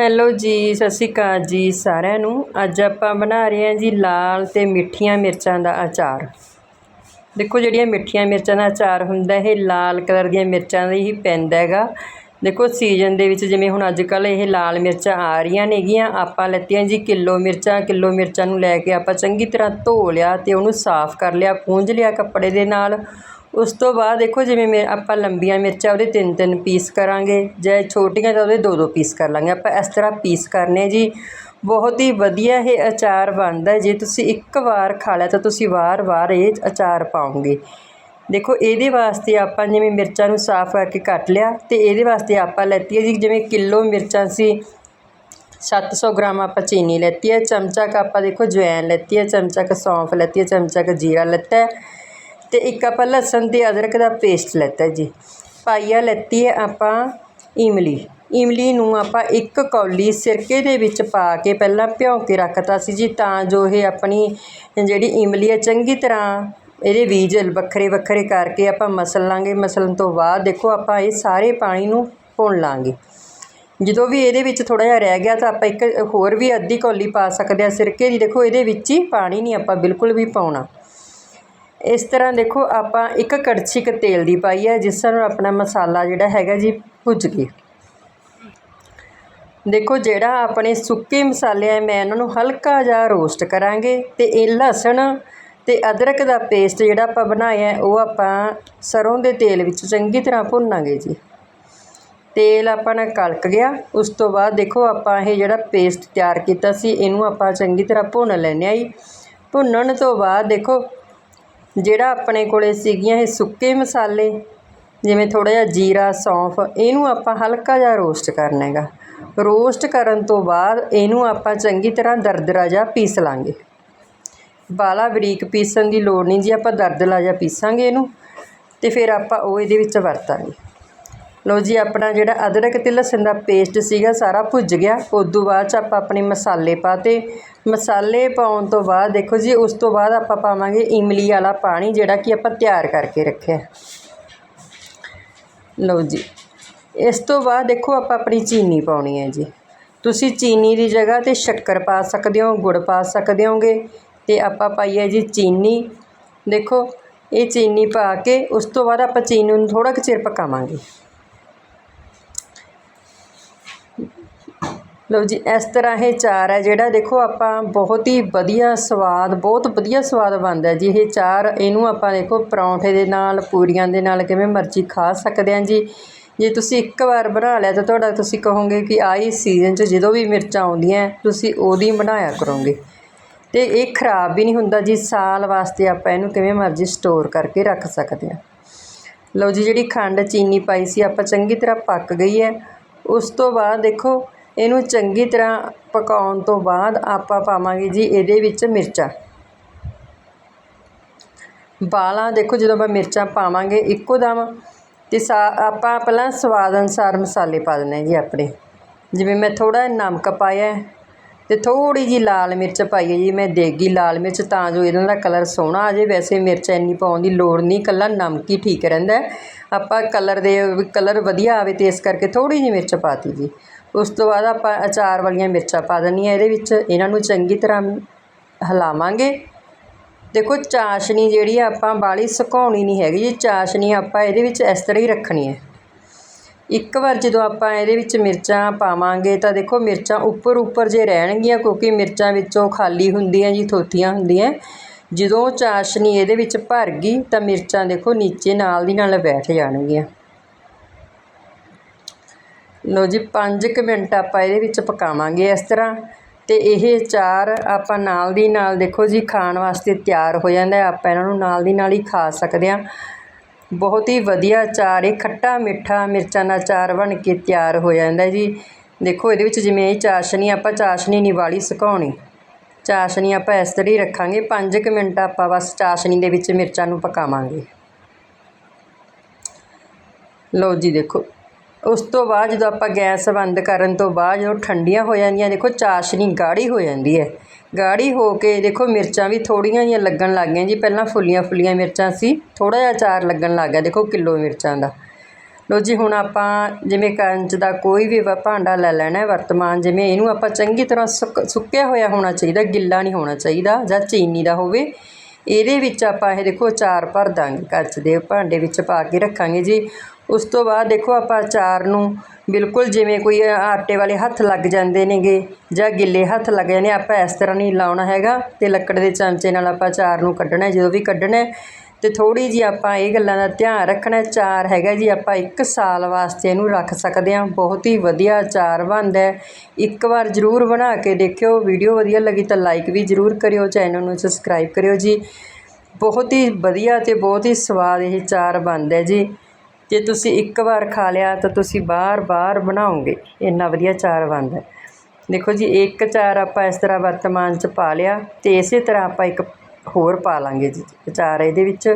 Hello ਜੀ, ਸਤਿ ਸ਼੍ਰੀ ਅਕਾਲ ਜੀ ਸਾਰਿਆਂ ਨੂੰ। ਅੱਜ ਆਪਾਂ ਬਣਾ ਰਹੇ ਹਾਂ ਜੀ ਲਾਲ ਤੇ ਮਿੱਠੀਆਂ ਮਿਰਚਾਂ ਦਾ ਅਚਾਰ। ਦੇਖੋ ਜਿਹੜੀਆਂ ਮਿੱਠੀਆਂ ਮਿਰਚਾਂ ਦਾ ਅਚਾਰ ਹੁੰਦਾ, ਇਹ ਲਾਲ ਕਲਰ ਦੀਆਂ ਮਿਰਚਾਂ ਦਾ ਹੀ ਪੈਂਦਾ ਹੈਗਾ। ਦੇਖੋ ਸੀਜ਼ਨ ਦੇ ਵਿੱਚ ਜਿਵੇਂ ਹੁਣ ਅੱਜ ਕੱਲ੍ਹ ਇਹ ਲਾਲ ਮਿਰਚਾਂ ਆ ਰਹੀਆਂ ਨੇਗੀਆਂ, ਆਪਾਂ ਲੈਤੀਆਂ ਜੀ ਕਿਲੋ ਮਿਰਚਾਂ ਕਿਲੋ ਮਿਰਚਾਂ ਨੂੰ ਲੈ ਕੇ ਆਪਾਂ ਚੰਗੀ ਤਰ੍ਹਾਂ ਧੋ ਲਿਆ ਤੇ ਉਹਨੂੰ ਸਾਫ਼ ਕਰ ਲਿਆ, ਪੂੰਝ ਲਿਆ ਕੱਪੜੇ ਦੇ ਨਾਲ। ਉਸ ਤੋਂ ਬਾਅਦ ਦੇਖੋ ਜਿਵੇਂ ਮੇ, ਆਪਾਂ ਲੰਬੀਆਂ ਮਿਰਚਾਂ ਉਹਦੇ ਤਿੰਨ ਤਿੰਨ ਪੀਸ ਕਰਾਂਗੇ, ਜੇ ਛੋਟੀਆਂ ਤਾਂ ਉਹਦੇ ਦੋ ਦੋ ਪੀਸ ਕਰ ਲਾਂਗੇ। ਆਪਾਂ ਇਸ ਤਰ੍ਹਾਂ ਪੀਸ ਕਰਨੇ ਜੀ। ਬਹੁਤ ਹੀ ਵਧੀਆ ਇਹ ਅਚਾਰ ਬਣਦਾ ਜੇ ਤੁਸੀਂ ਇੱਕ ਵਾਰ ਖਾ ਲਿਆ ਤਾਂ ਤੁਸੀਂ ਵਾਰ-ਵਾਰ ਇਹ ਅਚਾਰ ਪਾਓਗੇ। ਦੇਖੋ, ਇਹਦੇ ਵਾਸਤੇ ਆਪਾਂ ਜਿਵੇਂ ਮਿਰਚਾਂ ਨੂੰ ਸਾਫ਼ ਕਰਕੇ ਕੱਟ ਲਿਆ ਤੇ ਇਹਦੇ ਵਾਸਤੇ ਆਪਾਂ ਲੈਤੀ ਹੈ ਜੀ, ਜਿਵੇਂ ਕਿਲੋ ਮਿਰਚਾਂ ਸੀ 700 ਗ੍ਰਾਮ ਆਪਾਂ ਚੀਨੀ ਲੈਤੀ ਹੈ, ਚਮਚਾ ਕ ਆਪਾਂ ਦੇਖੋ ਜਵੈਣ ਲੈਤੀ ਹੈ, ਚਮਚਾ ਕ ਸੌਂਫ ਲੈਤੀ ਹੈ, ਚਮਚਾ ਕ ਜੀਰਾ ਲੈਤਾ ਹੈ। ਤੇ ਇੱਕ ਆਪਾਂ ਲਸਣ ਤੇ ਅਦਰਕ ਦਾ ਪੇਸਟ ਲੈਤਾ ਜੀ। ਪਾਈਆ ਲੈਤੀ ਹੈ ਆਪਾਂ ਇਮਲੀ। ਇਮਲੀ ਨੂੰ ਆਪਾਂ ਇੱਕ ਕੌਲੀ ਸਿਰਕੇ ਦੇ ਵਿੱਚ ਪਾ ਕੇ ਪਹਿਲਾਂ ਭਿਉਂ ਕੇ ਰੱਖਤਾ ਸੀ ਜੀ, ਤਾਂ ਜੋ ਇਹ ਆਪਣੀ ਜਿਹੜੀ ਇਮਲੀ ਹੈ ਚੰਗੀ ਤਰ੍ਹਾਂ ਇਹਦੇ ਬੀਜ ਵੱਖਰੇ ਵੱਖਰੇ ਕਰਕੇ ਆਪਾਂ ਮਸਲ ਲਾਂਗੇ। ਮਸਲਣ ਤੋਂ ਬਾਅਦ ਦੇਖੋ ਆਪਾਂ ਇਹ ਸਾਰੇ ਪਾਣੀ ਨੂੰ ਭੁੰਨ ਲਾਂਗੇ। ਜਦੋਂ ਵੀ ਇਹਦੇ ਵਿੱਚ ਥੋੜਾ ਜਿਹਾ ਰਹਿ ਗਿਆ ਤਾਂ ਆਪਾਂ ਇੱਕ ਹੋਰ ਵੀ ਅੱਧੀ ਕੌਲੀ ਪਾ ਸਕਦੇ ਆ ਸਿਰਕੇ ਦੀ। ਦੇਖੋ ਇਹਦੇ ਵਿੱਚ ਹੀ ਪਾਣੀ ਨਹੀਂ ਆਪਾਂ ਬਿਲਕੁਲ ਵੀ ਪਾਉਣਾ। ਇਸ ਤਰ੍ਹਾਂ ਦੇਖੋ, ਆਪਾਂ ਇੱਕ ਕੜਛੀ ਕ ਤੇਲ ਦੀ ਪਾਈ ਹੈ, ਜਿਸ ਨਾਲ ਆਪਣਾ ਮਸਾਲਾ ਜਿਹੜਾ ਹੈਗਾ ਜੀ, ਭੁੱਜ ਗਿਆ ਦੇਖੋ, ਜਿਹੜਾ ਆਪਣੇ ਸੁੱਕੇ ਮਸਾਲੇ ਆ, ਮੈਂ ਇਹਨਾਂ ਨੂੰ ਹਲਕਾ ਜਿਹਾ ਰੋਸਟ ਕਰਾਂਗੇ ਤੇ ਇਹ ਲਸਣ ਤੇ ਅਦਰਕ ਦਾ ਪੇਸਟ ਜਿਹੜਾ ਆਪਾਂ ਬਣਾਇਆ ਉਹ ਆਪਾਂ ਸਰੋਂ ਦੇ ਤੇਲ ਵਿੱਚ ਚੰਗੀ ਤਰ੍ਹਾਂ ਭੁੰਨਾਂਗੇ ਜੀ। ਤੇਲ ਆਪਣਾ ਕਲਕ ਗਿਆ, ਉਸ ਤੋਂ ਬਾਅਦ ਦੇਖੋ, ਆਪਾਂ ਇਹ ਜਿਹੜਾ ਪੇਸਟ ਤਿਆਰ ਕੀਤਾ ਸੀ, ਇਹਨੂੰ ਆਪਾਂ ਚੰਗੀ ਤਰ੍ਹਾਂ ਭੁੰਨ ਲੈਣੇ ਆ ਜੀ। ਭੁੰਨਣ ਤੋਂ ਬਾਅਦ ਦੇਖੋ ਜਿਹੜਾ ਆਪਣੇ ਕੋਲੇ ਸੀਗੀਆਂ ਇਹ ਸੁੱਕੇ ਮਸਾਲੇ, ਜਿਵੇਂ ਥੋੜ੍ਹਾ ਜਿਹਾ ਜੀਰਾ, ਸੌਂਫ, ਇਹਨੂੰ ਆਪਾਂ ਹਲਕਾ ਜਿਹਾ ਰੋਸਟ ਕਰਨਾ ਹੈਗਾ। ਰੋਸਟ ਕਰਨ ਤੋਂ ਬਾਅਦ ਇਹਨੂੰ ਆਪਾਂ ਚੰਗੀ ਤਰ੍ਹਾਂ ਦਰਦਰਾ ਜਿਹਾ ਪੀਸ ਲਾਂਗੇ। ਬਾਲਾ ਬਰੀਕ ਪੀਸਣ ਦੀ ਲੋੜ ਨਹੀਂ ਜੀ, ਆਪਾਂ ਦਰਦਲਾ ਜਿਹਾ ਪੀਸਾਂਗੇ ਇਹਨੂੰ ਤੇ ਫਿਰ ਆਪਾਂ ਉਹ ਇਹਦੇ ਵਿੱਚ ਵਰਤਾਂਗੇ। ਲਓ ਜੀ, ਆਪਣਾ ਜਿਹੜਾ ਅਦਰਕ ਤੇ ਲਸਣ ਦਾ ਪੇਸਟ ਸੀਗਾ, ਸਾਰਾ ਭੁੱਜ ਗਿਆ। ਉਦੋਂ ਬਾਅਦ ਚ ਆਪਾਂ ਆਪਣੇ ਮਸਾਲੇ ਪਾਤੇ। ਮਸਾਲੇ ਪਾਉਣ ਤੋਂ ਬਾਅਦ ਦੇਖੋ ਜੀ, ਉਸ ਤੋਂ ਬਾਅਦ ਆਪਾਂ ਪਾਵਾਂਗੇ ਇਮਲੀ ਵਾਲਾ ਪਾਣੀ, ਜਿਹੜਾ ਕਿ ਆਪਾਂ ਤਿਆਰ ਕਰਕੇ ਰੱਖਿਆ। ਲਓ ਜੀ, ਇਸ ਤੋਂ ਬਾਅਦ ਦੇਖੋ ਆਪਾਂ ਆਪਣੀ ਚੀਨੀ ਪਾਉਣੀ ਹੈ ਜੀ। ਤੁਸੀਂ ਚੀਨੀ ਦੀ ਜਗ੍ਹਾ ਤੇ ਸ਼ੱਕਰ ਪਾ ਸਕਦੇ ਹੋ, ਗੁੜ ਪਾ ਸਕਦੇ ਹੋਗੇ। ਤੇ ਆਪਾਂ ਪਾਈ ਹੈ ਜੀ ਚੀਨੀ। ਦੇਖੋ, ਇਹ ਚੀਨੀ ਪਾ ਕੇ ਉਸ ਤੋਂ ਬਾਅਦ ਆਪਾਂ ਚੀਨੀ ਨੂੰ ਥੋੜਾ ਕੁ ਚਿਰ ਪਕਾਵਾਂਗੇ। ਲਓ ਜੀ, ਇਸ ਤਰ੍ਹਾਂ ਇਹ ਚਾਰ ਹੈ, ਜਿਹੜਾ ਦੇਖੋ ਆਪਾਂ ਬਹੁਤ ਹੀ ਵਧੀਆ ਸਵਾਦ, ਬਹੁਤ ਵਧੀਆ ਸਵਾਦ ਬਣਦਾ ਜੀ। ਇਹ ਚਾਰ, ਇਹਨੂੰ ਆਪਾਂ ਦੇਖੋ ਪਰੌਂਠੇ ਦੇ ਨਾਲ, ਪੂਰੀਆਂ ਦੇ ਨਾਲ ਕਿਵੇਂ ਮਰਜ਼ੀ ਖਾ ਸਕਦੇ ਹਾਂ ਜੀ। ਜੇ ਤੁਸੀਂ ਇੱਕ ਵਾਰ ਬਣਾ ਲਿਆ ਤਾਂ ਤੁਹਾਡਾ ਤੁਸੀਂ ਕਹੋਗੇ ਕਿ ਆਹੀ ਸੀਜ਼ਨ 'ਚ ਜਦੋਂ ਵੀ ਮਿਰਚਾਂ ਆਉਂਦੀਆਂ, ਤੁਸੀਂ ਉਹਦੀ ਬਣਾਇਆ ਕਰੋਗੇ। ਤੇ ਇਹ ਖਰਾਬ ਵੀ ਨਹੀਂ ਹੁੰਦਾ ਜੀ, ਸਾਲ ਵਾਸਤੇ ਆਪਾਂ ਇਹਨੂੰ ਕਿਵੇਂ ਮਰਜ਼ੀ ਸਟੋਰ ਕਰਕੇ ਰੱਖ ਸਕਦੇ ਹਾਂ। ਲਓ ਜੀ, ਜਿਹੜੀ ਖੰਡ ਚੀਨੀ ਪਾਈ ਸੀ, ਆਪਾਂ ਚੰਗੀ ਤਰ੍ਹਾਂ ਪੱਕ ਗਈ ਹੈ। ਉਸ ਤੋਂ ਬਾਅਦ ਦੇਖੋ ਇਹਨੂੰ ਚੰਗੀ ਤਰ੍ਹਾਂ ਪਕਾਉਣ ਤੋਂ ਬਾਅਦ ਆਪਾਂ ਪਾਵਾਂਗੇ ਜੀ ਇਹਦੇ ਵਿੱਚ ਮਿਰਚਾਂ। ਬਾਲਾਂ ਦੇਖੋ ਜਦੋਂ ਆਪਾਂ ਮਿਰਚਾਂ ਪਾਵਾਂਗੇ ਇੱਕੋ ਦਮ ਤੇ ਸਾ ਆਪਾਂ ਪਹਿਲਾਂ ਸਵਾਦ ਅਨੁਸਾਰ ਮਸਾਲੇ ਪਾ ਦਿੰਦੇ ਜੀ ਆਪਣੇ। ਜਿਵੇਂ ਮੈਂ ਥੋੜਾ ਨਮਕ ਪਾਇਆ ਤੇ ਥੋੜੀ ਜੀ ਲਾਲ ਮਿਰਚ ਪਾਈ ਹੈ ਜੀ, ਮੈਂ ਦੇਗੀ ਲਾਲ ਮਿਰਚ ਤਾਂ ਜੋ ਇਹਨਾਂ ਦਾ ਕਲਰ ਸੋਹਣਾ ਆ ਜੇ ਵੈਸੇ ਮਿਰਚ ਇੰਨੀ ਪਾਉਣ ਦੀ ਲੋੜ ਨਹੀਂ ਕੱਲਾ ਨਮਕ ਹੀ ਠੀਕ ਰਹਿੰਦਾ ਆਪਾਂ ਕਲਰ ਦੇ, ਕਲਰ ਵਧੀਆ ਆਵੇ ਤੇ ਇਸ ਕਰਕੇ ਥੋੜੀ ਜਿਹੀ ਮਿਰਚ ਪਾਤੀ ਜੀ। ਉਸ ਤੋਂ ਬਾਅਦ ਆਪਾਂ ਅਚਾਰ ਵਾਲੀਆਂ ਮਿਰਚਾਂ ਪਾ ਦੇਣੀਆਂ ਇਹਦੇ ਵਿੱਚ। ਇਹਨਾਂ ਨੂੰ ਚੰਗੀ ਤਰ੍ਹਾਂ ਹਿਲਾਵਾਂਗੇ। ਦੇਖੋ, ਚਾਸ਼ਨੀ ਜਿਹੜੀ ਆ ਆਪਾਂ ਬਾਲੀ ਸੁਕਾਉਣੀ ਨਹੀਂ ਹੈਗੀ ਜੀ। ਚਾਸ਼ਨੀ ਆਪਾਂ ਇਹਦੇ ਵਿੱਚ ਇਸ ਤਰ੍ਹਾਂ ਹੀ ਰੱਖਣੀ ਹੈ। ਇੱਕ ਵਾਰ ਜਦੋਂ ਆਪਾਂ ਇਹਦੇ ਵਿੱਚ ਮਿਰਚਾਂ ਪਾਵਾਂਗੇ ਤਾਂ ਦੇਖੋ, ਮਿਰਚਾਂ ਉੱਪਰ ਉੱਪਰ ਜੇ ਰਹਿਣਗੀਆਂ, ਕਿਉਂਕਿ ਮਿਰਚਾਂ ਵਿੱਚੋਂ ਖਾਲੀ ਹੁੰਦੀਆਂ ਜੀ ਥੋਥੀਆਂ ਹੁੰਦੀਆਂ। ਜਦੋਂ ਚਾਸ਼ਨੀ ਇਹਦੇ ਵਿੱਚ ਭਰ ਗਈ, ਤਾਂ ਮਿਰਚਾਂ ਦੇਖੋ, ਨੀਚੇ ਨਾਲ ਦੀ ਨਾਲ ਬੈਠ ਜਾਣਗੀਆਂ। ਲਓ ਜੀ 5 ਮਿੰਟ ਆਪਾਂ ਇਹਦੇ ਵਿੱਚ ਪਕਾਵਾਂਗੇ ਇਸ ਤਰ੍ਹਾਂ। ਤੇ ਇਹ ਚਾਰ ਆਪਾਂ ਨਾਲ ਦੀ ਨਾਲ ਦੇਖੋ ਜੀ, ਖਾਣ ਵਾਸਤੇ ਤਿਆਰ ਹੋ ਜਾਂਦਾ ਆਪਾਂ ਇਹਨਾਂ ਨੂੰ ਨਾਲ ਦੀ ਨਾਲ ਹੀ ਖਾ ਸਕਦੇ ਹਾਂ। ਬਹੁਤ ਹੀ ਵਧੀਆ ਚਾਰ ਇਹ, ਖੱਟਾ ਮਿੱਠਾ ਮਿਰਚਾਂ ਦਾ ਚਾਰ ਬਣ ਕੇ ਤਿਆਰ ਹੋ ਜਾਂਦਾ ਜੀ। ਦੇਖੋ, ਇਹਦੇ ਵਿੱਚ ਜਿਵੇਂ ਇਹ ਚਾਸ਼ਨੀ, ਆਪਾਂ ਚਾਸ਼ਨੀ ਨਹੀਂ ਵਾਲੀ ਸੁਕਾਉਣੀ। ਚਾਸ਼ਨੀ ਆਪਾਂ ਇਸ ਤਰ੍ਹਾਂ ਹੀ ਰੱਖਾਂਗੇ। 5 ਮਿੰਟ ਆਪਾਂ ਬਸ ਚਾਸ਼ਨੀ ਦੇ ਵਿੱਚ ਮਿਰਚਾਂ ਨੂੰ ਪਕਾਵਾਂਗੇ। ਲਓ ਜੀ, ਦੇਖੋ। ਉਸ ਤੋਂ ਬਾਅਦ ਜਦੋਂ ਆਪਾਂ ਗੈਸ ਬੰਦ ਕਰਨ ਤੋਂ ਬਾਅਦ ਜਦੋਂ ਠੰਡੀਆਂ ਹੋ ਜਾਂਦੀਆਂ, ਦੇਖੋ ਚਾਸ਼ਨੀ ਗਾੜੀ ਹੋ ਜਾਂਦੀ ਹੈ। ਗਾੜੀ ਹੋ ਕੇ ਦੇਖੋ ਮਿਰਚਾਂ ਵੀ ਥੋੜ੍ਹੀਆਂ ਜਿਹੀਆਂ ਲੱਗਣ ਲੱਗ ਗਈਆਂ ਜੀ। ਪਹਿਲਾਂ ਫੁੱਲੀਆਂ ਫੁੱਲੀਆਂ ਮਿਰਚਾਂ ਸੀ, ਥੋੜ੍ਹਾ ਜਿਹਾ ਅਚਾਰ ਲੱਗਣ ਲੱਗ ਗਿਆ, ਦੇਖੋ ਕਿਲੋ ਮਿਰਚਾਂ ਦਾ। ਲੋ ਜੀ, ਹੁਣ ਆਪਾਂ ਜਿਵੇਂ ਕੰਚ ਦਾ ਕੋਈ ਵੀ ਵਾ- ਭਾਂਡਾ ਲੈ ਲੈਣਾ, ਵਰਤਮਾਨ ਜਿਵੇਂ ਇਹਨੂੰ ਆਪਾਂ ਚੰਗੀ ਤਰ੍ਹਾਂ ਸੁੱਕ- ਸੁੱਕਿਆ ਹੋਇਆ ਹੋਣਾ ਚਾਹੀਦਾ, ਗਿੱਲਾ ਨਹੀਂ ਹੋਣਾ ਚਾਹੀਦਾ ਜਾਂ ਚੀਨੀ ਦਾ ਹੋਵੇ। ਇਹਦੇ ਵਿੱਚ ਆਪਾਂ ਇਹ ਦੇਖੋ ਅਚਾਰ ਭਰ ਦਾਂਗੇ, ਕੱਚ ਦੇ ਭਾਂਡੇ ਵਿੱਚ ਪਾ ਕੇ ਰੱਖਾਂਗੇ ਜੀ। ਉਸ ਤੋਂ ਬਾਅਦ ਦੇਖੋ ਆਪਾਂ ਅਚਾਰ ਨੂੰ ਬਿਲਕੁਲ ਜਿਵੇਂ ਕੋਈ ਆਟੇ ਵਾਲੇ ਹੱਥ ਲੱਗ ਜਾਂਦੇ ਨੇਗੇ ਜਾਂ ਗਿੱਲੇ ਹੱਥ ਲੱਗ ਜਾਂਦੇ ਆਪਾਂ ਇਸ ਤਰ੍ਹਾਂ ਨਹੀਂ ਲਾਉਣਾ ਹੈਗਾ ਤੇ ਲੱਕੜ ਦੇ ਚਮਚੇ ਨਾਲ ਆਪਾਂ ਅਚਾਰ ਨੂੰ ਕੱਢਣਾ ਜਦੋਂ ਵੀ ਕੱਢਣਾ ਹੈ। ਤੇ ਥੋੜੀ ਜੀ ਆਪਾਂ ਇਹ ਗੱਲਾਂ ਦਾ ਧਿਆਨ ਰੱਖਣਾ ਚਾਰ ਹੈਗਾ ਜੀ ਆਪਾਂ 1 ਸਾਲ ਵਾਸਤੇ ਇਹਨੂੰ ਰੱਖ ਸਕਦੇ ਹਾਂ, ਬਹੁਤ ਹੀ ਵਧੀਆ ਚਾਰ ਬਣਦਾ ਇੱਕ ਵਾਰ ਜ਼ਰੂਰ ਬਣਾ ਕੇ ਦੇਖਿਓ, ਵੀਡੀਓ ਵਧੀਆ ਲੱਗੀ ਤਾਂ ਲਾਈਕ ਵੀ ਜ਼ਰੂਰ ਕਰਿਓ, ਚੈਨਲ ਨੂੰ ਸਬਸਕ੍ਰਾਈਬ ਕਰਿਓ ਜੀ। ਬਹੁਤ ਹੀ ਵਧੀਆ ਤੇ ਬਹੁਤ ਹੀ ਸਵਾਦ ਇਹ ਚਾਰ ਬਣਦਾ ਜੀ। ਜੇ ਤੁਸੀਂ ਇੱਕ ਵਾਰ ਖਾ ਲਿਆ ਤਾਂ ਤੁਸੀਂ ਬਾਰ-ਬਾਰ ਬਣਾਓਗੇ। ਇੰਨਾ ਵਧੀਆ ਚਾਰ ਬਣਦਾ ਦੇਖੋ ਜੀ, ਇੱਕ ਚਾਰ ਆਪਾਂ ਇਸ ਤਰ੍ਹਾਂ ਵਰਤਮਾਨ ਚ ਪਾ ਲਿਆ ਤੇ ਇਸੇ ਤਰ੍ਹਾਂ ਆਪਾਂ ਇੱਕ ਹੋਰ ਪਾ ਲਾਂਗੇ ਜੀ। ਅਚਾਰ ਇਹਦੇ ਵਿੱਚ